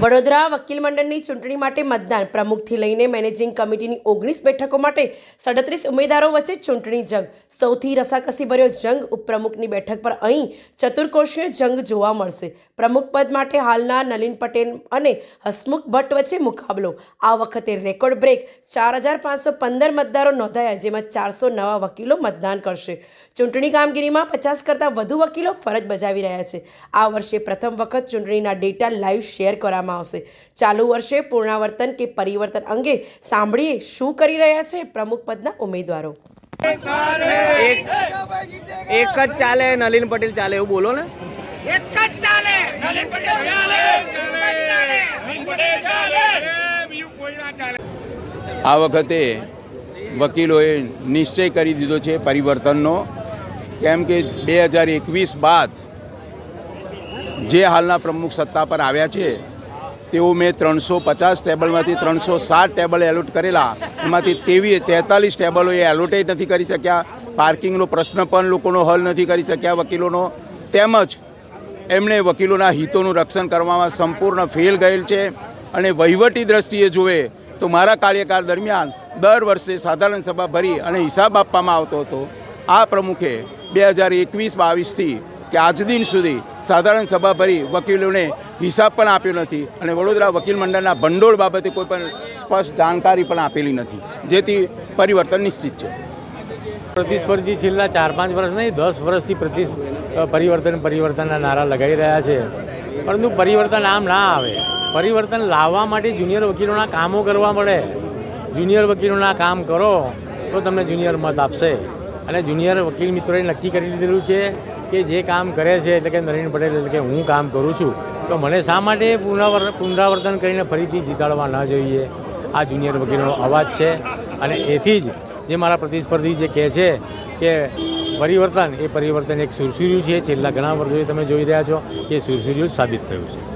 વડોદરા વકીલ મંડળની ચૂંટણી માટે મતદાન પ્રમુખથી લઈને મેનેજિંગ કમિટીની ઓગણીસ બેઠકો માટે સડત્રીસ ઉમેદવારો વચ્ચે ચૂંટણી જંગ. સૌથી રસાકસીભર્યો જંગ ઉપપ્રમુખની બેઠક પર અહીં ચતુર્કોષીય જંગ જોવા મળશે. પ્રમુખ પદ માટે હાલના નલિન પટેલ અને હસમુખ ભટ્ટ વચ્ચે મુકાબલો. આ વખતે રેકોર્ડ બ્રેક ચાર હજાર પાંચસો પંદર મતદારો નોંધાયા, જેમાં ચારસો નવા વકીલો મતદાન કરશે. ચૂંટણી કામગીરીમાં પચાસ કરતાં વધુ વકીલો ફરજ બજાવી રહ્યા છે. આ વર્ષે પ્રથમ વખત ચૂંટણીના ડેટા લાઈવ શેર કરવામાં આવશે. ચાલુ વર્ષે પુનરાવર્તન કે પરિવર્તન અંગે સાંભળીએ શું કરી રહ્યા છે પ્રમુખ પદના ઉમેદવારો. એક જ ચાલે નલિન પટેલ ચાલે એવું બોલો ને. એક જ ચાલે. નલિન પટેલ ચાલે. નલિન પટેલ ચાલે. બીજું કોઈ ના ચાલે. આ વખતે વકીલોએ નિશ્ચય કરી દીધો છે પરિવર્તનનો કેમ કે બે હજાર એકવીસ બાદ જે હાલના પ્રમુખ સત્તા પર આવ્યા છે તેઓ મેં ત્રણસો પચાસ ટેબલમાંથી ત્રણસો સાત ટેબલ એલોટ કરેલા. એમાંથી તેવી તેતાલીસ ટેબલો એ એલોટે નથી કરી શક્યા. પાર્કિંગનો પ્રશ્ન પણ લોકોનો હલ નથી કરી શક્યા વકીલોનો. તેમજ એમણે વકીલોના હિતોનું રક્ષણ કરવામાં સંપૂર્ણ ફેલ ગયેલ છે. અને વહીવટી દ્રષ્ટિએ જોવે તો મારા કાર્યકાળ દરમિયાન દર વર્ષે સાધારણ સભા ભરી અને હિસાબ આપવામાં આવતો હતો. આ પ્રમુખે બે હજાર એકવીસ બાવીસથી કે આજ દિન સુધી સાધારણ સભા ભરી વકીલોને હિસાબ પણ આપ્યો નથી અને વડોદરા વકીલ મંડળના ભંડોળ બાબતે કોઈ પણ સ્પષ્ટ જાણકારી પણ આપેલી નથી. જેથી પરિવર્તન નિશ્ચિત છે. પ્રતિસ્પર્ધી છેલ્લા ચાર પાંચ વર્ષ નહીં, દસ વર્ષથી પ્રતિ પરિવર્તન, પરિવર્તનના નારા લગાવી રહ્યા છે. પરંતુ પરિવર્તન આમ ના આવે. પરિવર્તન લાવવા માટે જુનિયર વકીલોના કામો કરવા મળે. જુનિયર વકીલોના કામ કરો તો તમને જુનિયર મત આપશે. અને જુનિયર વકીલ મિત્રોએ નક્કી કરી લીધેલું છે કે જે કામ કરે છે, એટલે કે નરેન્દ્ર પટેલ, એટલે કે હું કામ કરું છું, તો મને શા માટે પુનરાવર, પુનરાવર્તન કરીને ફરીથી જીતાડવા ન જોઈએ? આ જુનિયર વકીલનો અવાજ છે. અને એથી જ જે મારા પ્રતિસ્પર્ધી જે કહે છે કે પરિવર્તન એ પરિવર્તન એક સુરસુર્યું છે. છેલ્લા ઘણા વર્ષોથી તમે જોઈ રહ્યા છો એ સુરસુર્યું સાબિત થયું છે.